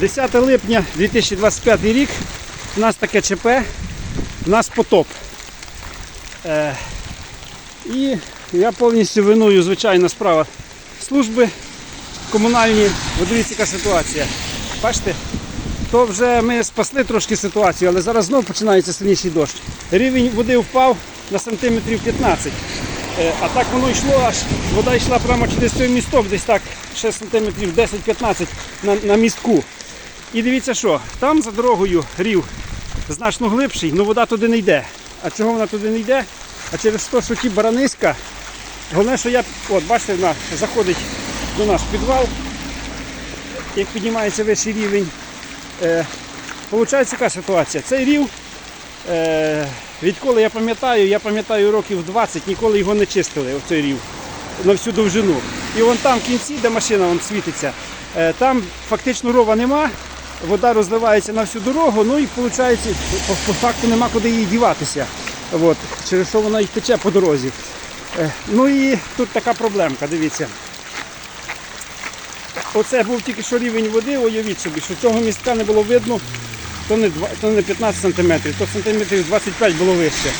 10 липня 2025 рік. У нас таке ЧП, у нас потоп. Е, і я повністю виную, звичайно, справа служби комунальні. Дивіться, яка ситуація. Бачите? То вже ми спасли трошки ситуацію, але зараз знову починається сильніший дощ. Рівень води впав на сантиметрів 15. Е, А так воно йшло, аж вода йшла прямо через цей місток, десь так, ще сантиметрів 10-15 на, на містку. І дивіться що, там за дорогою рів значно глибший, але вода туди не йде. А чого вона туди не йде? А через те, що ті бараниська, головне, що я, от бачите, вона заходить до нас в підвал, як піднімається вищий рівень. Е, Получається яка ситуація? Цей рів, е, відколи я пам'ятаю, я пам'ятаю років 20, ніколи його не чистили, оцей рів, на всю довжину. І вон там в кінці, де машина світиться, е, там фактично рова нема, вода розливається на всю дорогу, ну і виходить, по, по факту нема куди її діватися. От, через що вона й тече по дорозі. Е, ну і тут така проблемка, дивіться. Оце був тільки що рівень води, уявіть собі, що цього містка не було видно, то не, два- то не 15 сантиметрів, то сантиметрів 25 було вище.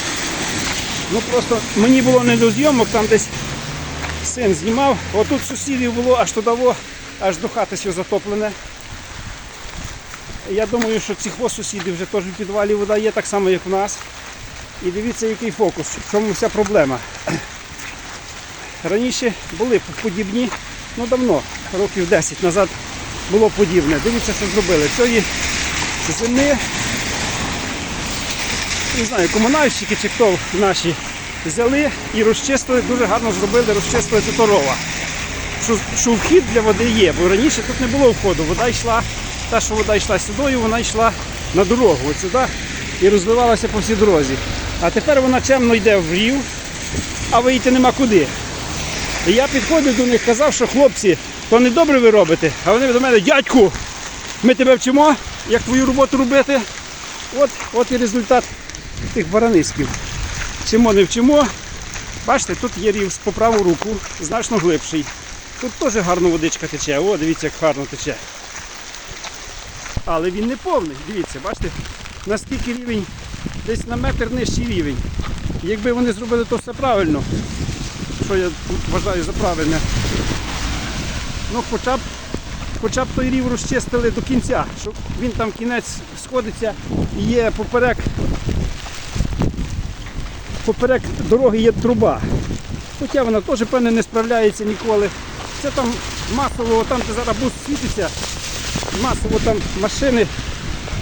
Ну просто мені було не до зйомок, там десь син знімав. Отут сусідів було аж туди, аж до хати все затоплене. Я думаю, що цих сусідів вже теж в підвалі вода є, так само, як у нас. І дивіться, який фокус, в чому вся проблема. Раніше були подібні, ну давно, років 10 назад було подібне. Дивіться, що зробили. Цієї зими, не знаю, комунальщики чи хто наші взяли і розчистили, дуже гарно зробили, розчистили тут. Що, що вхід для води є, бо раніше тут не було входу. Вода йшла, та, що вода йшла сюди, вона йшла на дорогу от сюди і розливалася по всій дорозі. А тепер вона чемно йде в рів, а вийти нема куди. І я підходив до них, казав, що хлопці, то не добре ви робите. А вони до мене, дядьку, ми тебе вчимо, як твою роботу робити. От, от і результат тих бараниськів. Вчимо, не вчимо. Бачите, тут є рів по праву руку, значно глибший. Тут теж гарно водичка тече. О, дивіться, як гарно тече. Але він не повний. Дивіться, бачите, наскільки рівень, десь на метр нижчий рівень. Якби вони зробили то все правильно, що я вважаю за правильне. Ну, хоча б, хоча б той рів розчистили до кінця, щоб він там кінець сходиться і є поперек, поперек дороги є труба. Хоча вона теж, певне, не справляється ніколи. Це там масово, там де зараз бус світиться, масово там машини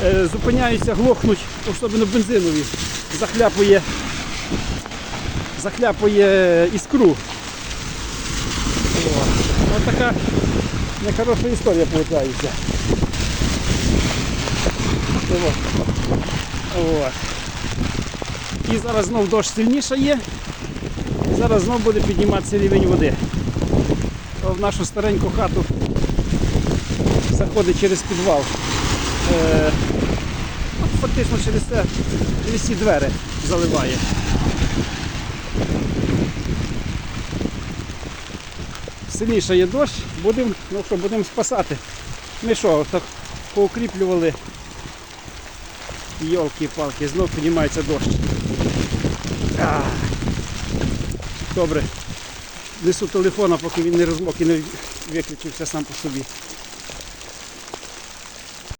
е, зупиняються, глохнуть, особливо бензинові, захляпує захляпує іскру. Ось така нехороша історія виходить. І зараз знов дощ сильніша є. Зараз знов буде підніматися рівень води. В нашу стареньку хату заходить через підвал. Е, фактично через це, через ці двері заливає. Сильніше є дощ, будемо ну що, будемо спасати. Ми що, так поукріплювали Йолки-палки, знов піднімається дощ. Добре. Несу телефона, поки він не розмок і не виключився сам по собі.